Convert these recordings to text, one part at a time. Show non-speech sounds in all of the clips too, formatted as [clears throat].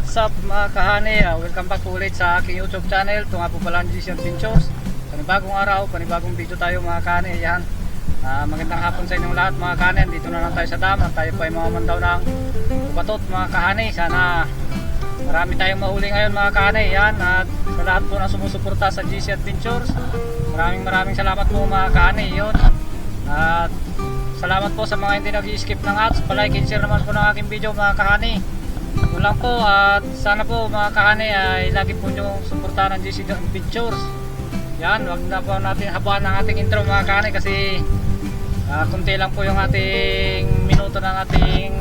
what's up mga kahani? Ah, welcome back ulit sa aking YouTube channel. Ito nga po pala ang GC Adventures. Panibagong araw, panibagong video tayo mga kahani. Ayan. Ah, magandang hapon sa inyong lahat mga kahani. Dito na lang tayo sa dam at tayo po ay mamamandaw ng batot mga kahani. Sana marami tayong mahuli ngayon mga kahani. Ayan. At sa lahat po na sumusuporta sa GC Adventures. Maraming maraming salamat po mga kahani. Yun. At salamat po sa mga hindi nag-skip ng ads. Palike and share naman po ng aking video mga kahani. Yun lang po at sana po mga kahani ay lagi po nyo suportahan ng GC Adventures. Yan, wag na po natin habaan ng ating intro mga kahani kasi ah, kunti lang po yung ating minuto ng ating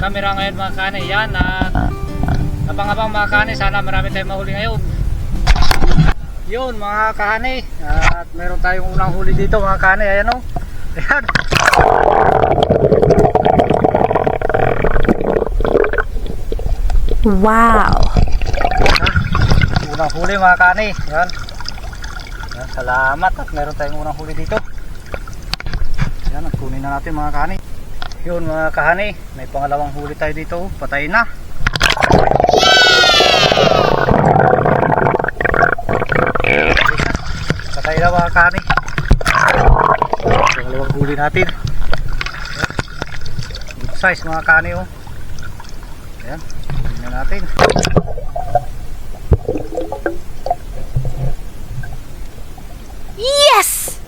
camera ngayon mga kahani. Yan at abang-abang mga kahani sana marami tayong mahuli ngayon. Yun mga kahani at meron tayong unang huli dito mga kahani. Ayan o. Ayan. Wow! unang huli mga kani. Yan. yan salamat at meron tayong unang huli dito. Yan at kunin na natin mga kani. Yun mga kahani may pangalawang huli tayo dito. Patay na. Patay na mga kani. Pangalawang huli natin. Good size mga kani oh yan kunin na natin Yes!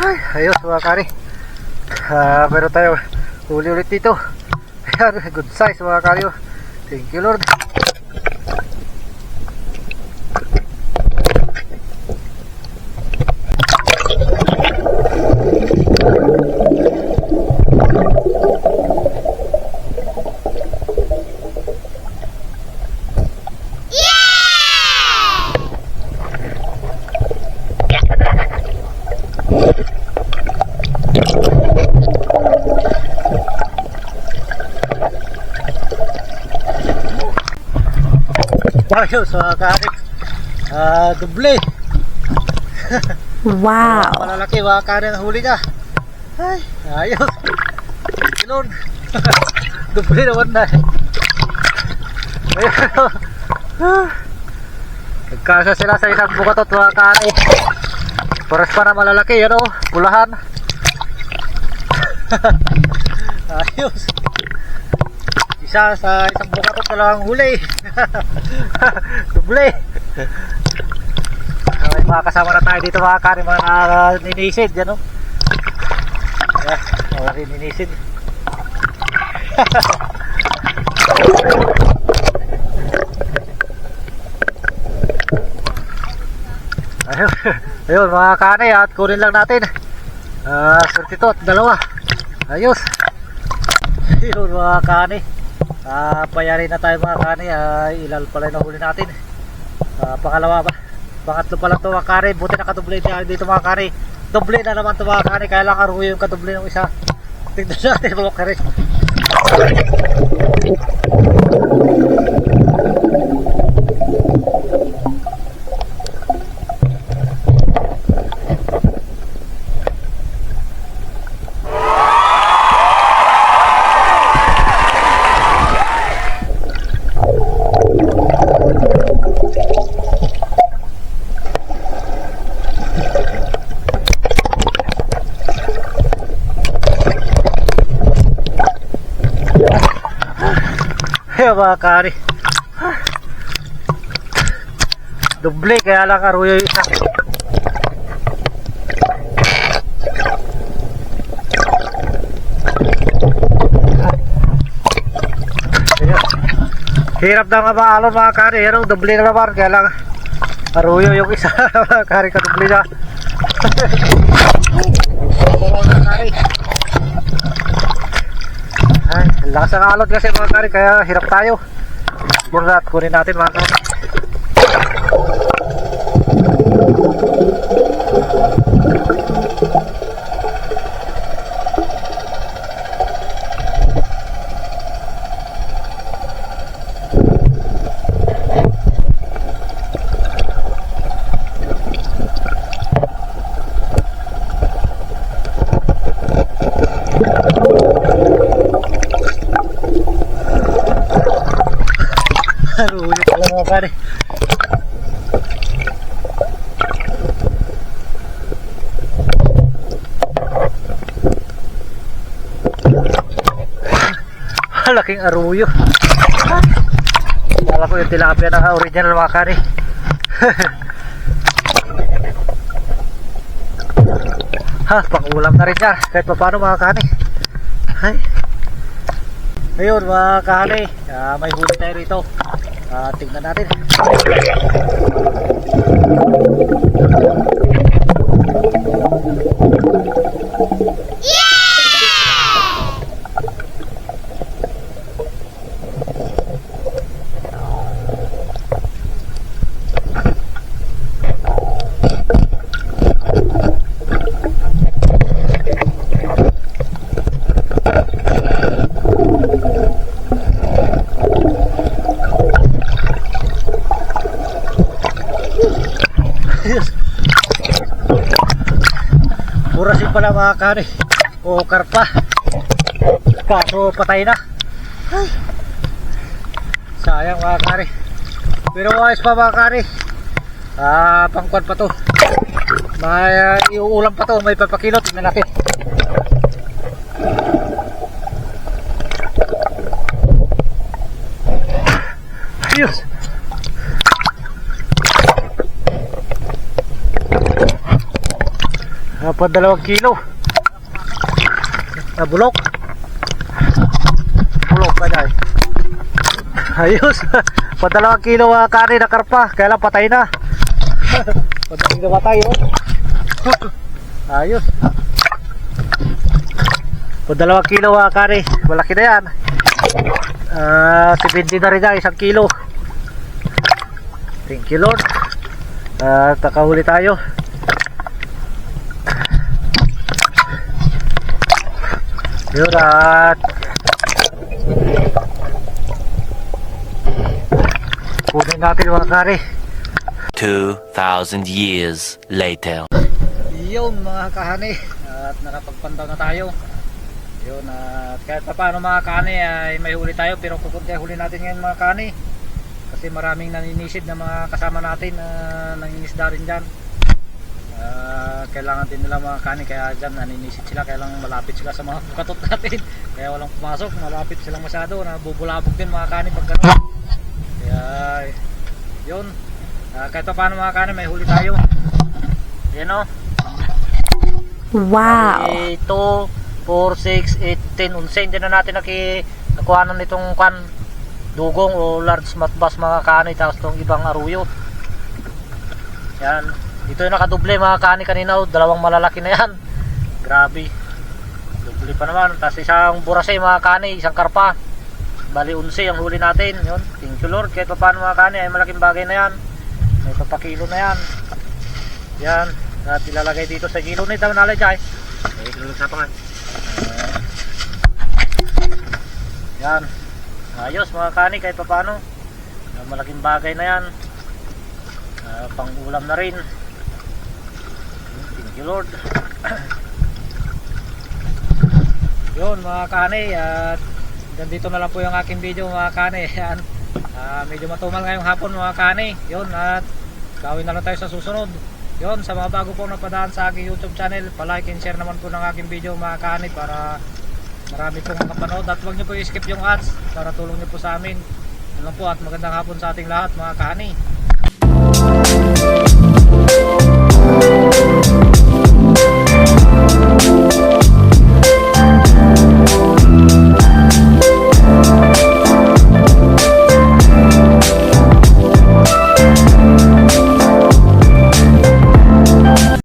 Ay, ayos mga kari. Ah, pero tayo huli ulit dito. [laughs] Ayan, good size mga kari. oh. Thank you Lord. Ayos mga kari. Ah, doble. [laughs] Wow! Malalaki mga kari ang huli niya. Ay, ayos. Lord. doble naman na. Ayun. Ah. Nagkasa sila sa isang bukatot mga kari. Paras pa na malalaki, yan o, pulahan. [laughs] Ayos. Isa sa isang bukatot na lang ang huli. [laughs] Doble. Uh, may mga kasama na tayo dito mga kari, mga uh, yan o. Yeah, mga ninisid. [laughs] Ayun, ayun mga kani at kunin lang natin. Ah, uh, at dalawa. Ayos. [laughs] Ayun mga kani. Ah, payari na tayo mga kani. Ah, ilal pala yung nahuli natin. Ah, pangalawa ba? Pangatlo pa lang to mga kani. Buti nakadoble niya dito mga kani. Doble na naman to mga kani. Kaya lang karuyo yung kadoble ng isa. Tignan natin mga kani. Ayun mga kari. Doble kaya lang karuyo yung isa. Hirap na nga maalon mga kari. Yan doble na naman. Kaya lang karuyo yung isa. [laughs] mga kari ka doble na. [laughs] mga kari. Ay, ang lakas ng alon kasi mga kari, kaya hirap tayo. Muna at kunin natin mga kari. Aruyo pala mga kani. Laking aruyo. Kala ko yung tilapia na original mga kani. [laughs] ha, pang ulam na rin yan. Kahit pa paano mga kani. Ay. Ayun mga kani, ah, may huli tayo rito. Ah, tingnan natin. Murasin pala mga kani. O karpa. Kaso patay na. Ay. Sayang mga kani. Pero ayos pa mga kani. Ah, pangkwan pa to. May uh, iuulam pa to, may papakilot. Tingnan natin. Ayos. Dapat dalawang kilo. Ah, bulok. Bulok ka dyan. Ayos. [laughs] Padalawang kilo uh, kanin na karpa. Kaya lang patay na. [laughs] Patay na patay oh. [laughs] Ayos. Padalawang kilo uh, kanin. Malaki na yan. Ah, 70 na rin yan. Isang kilo. Thank you Lord. At nakahuli tayo. Yun at kunin natin mga kare. 2,000 years later. Yun mga kahani at nakapagpandaw na tayo. Yun at kahit pa paano mga kahani ay may huli tayo pero kukunti huli natin ngayon mga kahani. Kasi maraming naninisid na mga kasama natin na nangingisda rin dyan. Ah, kailangan din nila mga kani kaya dyan naninisid sila kaya lang malapit sila sa mga [laughs] katot natin. Kaya walang pumasok malapit silang masyado nabubulabog din mga kani pag gano'n kaya yun. Ah, kahit pa paano mga kani may huli tayo. Yan o Wow. 2, 4, 6, 8, 10, 11 hindi na natin naki nakuhanan nitong kwan dugong o large matbas mga kani tapos tong ibang aruyo. Yan ito yung nakadoble mga kani kanina oh, dalawang malalaki na yan. Grabe. Doble pa naman. Tapos isang burase mga kani isang karpa. Bali 11 ang huli natin. Yun. Thank you lord. Kahit pa paano mga kani ay malaking bagay na yan. May papakilo na yan. Yan. At ilalagay dito sa kilo na ito nalay jay eh kilo sa pangan yan. Ayos mga kani kahit pa paano malaking bagay na yan. Ah, pang ulam na rin thank you lord. [clears throat] Yun mga kani at ganito na lang po yung aking video mga kani. [laughs] Yan. Ah, medyo matumal ngayong hapon mga kani. Yun at gawin na lang tayo sa susunod. Yun sa mga bago po napadaan sa aking youtube channel palike and share naman po ng aking video mga kani para marami pong makapanood at huwag nyo po i-skip yung ads para tulong nyo po sa amin. Yun lang po at magandang hapon sa ating lahat mga kani